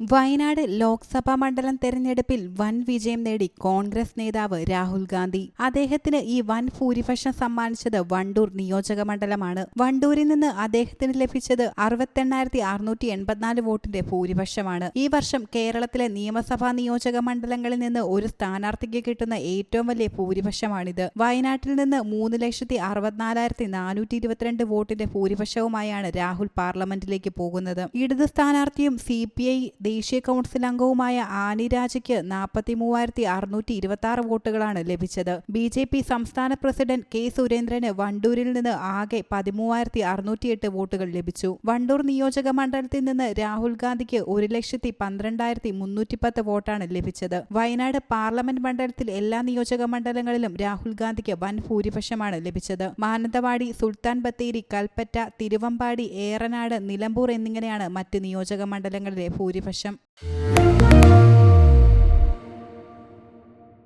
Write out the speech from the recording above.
വയനാട് ലോക്സഭാ മണ്ഡലം തെരഞ്ഞെടുപ്പിൽ വൻ വിജയം നേടി കോൺഗ്രസ് നേതാവ് രാഹുൽ ഗാന്ധി. അദ്ദേഹത്തിന് ഈ വൻ ഭൂരിപക്ഷം സമ്മാനിച്ചത് വണ്ടൂർ നിയോജക മണ്ഡലമാണ്. വണ്ടൂരിൽ നിന്ന് അദ്ദേഹത്തിന് ലഭിച്ചത് അറുപത്തെണ്ണായിരത്തി അറുന്നൂറ്റി എൺപത്തിനാല് വോട്ടിന്റെ ഭൂരിപക്ഷമാണ്. ഈ വർഷം കേരളത്തിലെ നിയമസഭാ നിയോജക മണ്ഡലങ്ങളിൽ നിന്ന് ഒരു സ്ഥാനാർത്ഥിക്ക് കിട്ടുന്ന ഏറ്റവും വലിയ ഭൂരിപക്ഷമാണിത്. വയനാട്ടിൽ നിന്ന് മൂന്ന് ലക്ഷത്തി അറുപത്തിനാലായിരത്തി നാനൂറ്റി ഇരുപത്തിരണ്ട് വോട്ടിന്റെ ഭൂരിപക്ഷവുമായാണ് രാഹുൽ പാർലമെന്റിലേക്ക് പോകുന്നത്. ഇടത് സ്ഥാനാർത്ഥിയും സി പി ഐ ദേശീയ കൗൺസിൽ അംഗവുമായ ആനി രാജയ്ക്ക് നാൽപ്പത്തി മൂവായിരത്തി അറുന്നൂറ്റി ഇരുപത്തി ആറ് വോട്ടുകളാണ് ലഭിച്ചത്. ബി ജെ പി സംസ്ഥാന പ്രസിഡന്റ് കെ സുരേന്ദ്രന് വണ്ടൂരിൽ നിന്ന് ആകെ പതിമൂവായിരത്തി അറുന്നൂറ്റിയെട്ട് വോട്ടുകൾ ലഭിച്ചു. വണ്ടൂർ നിയോജക മണ്ഡലത്തിൽ നിന്ന് രാഹുൽ ഗാന്ധിക്ക് ഒരു ലക്ഷത്തി പന്ത്രണ്ടായിരത്തി മുന്നൂറ്റിപ്പത്ത് വോട്ടാണ് ലഭിച്ചത്. വയനാട് പാർലമെന്റ് മണ്ഡലത്തിൽ എല്ലാ നിയോജക മണ്ഡലങ്ങളിലും രാഹുൽ ഗാന്ധിക്ക് വൻ ഭൂരിപക്ഷമാണ് ലഭിച്ചത്. മാനന്തവാടി സുൽത്താൻ ബത്തേരി കൽപ്പറ്റ തിരുവമ്പാടി ഏറനാട് നിലമ്പൂർ എന്നിങ്ങനെയാണ് മറ്റ് നിയോജക മണ്ഡലങ്ങളിലെ ഭൂരിപക്ഷം ശേഷം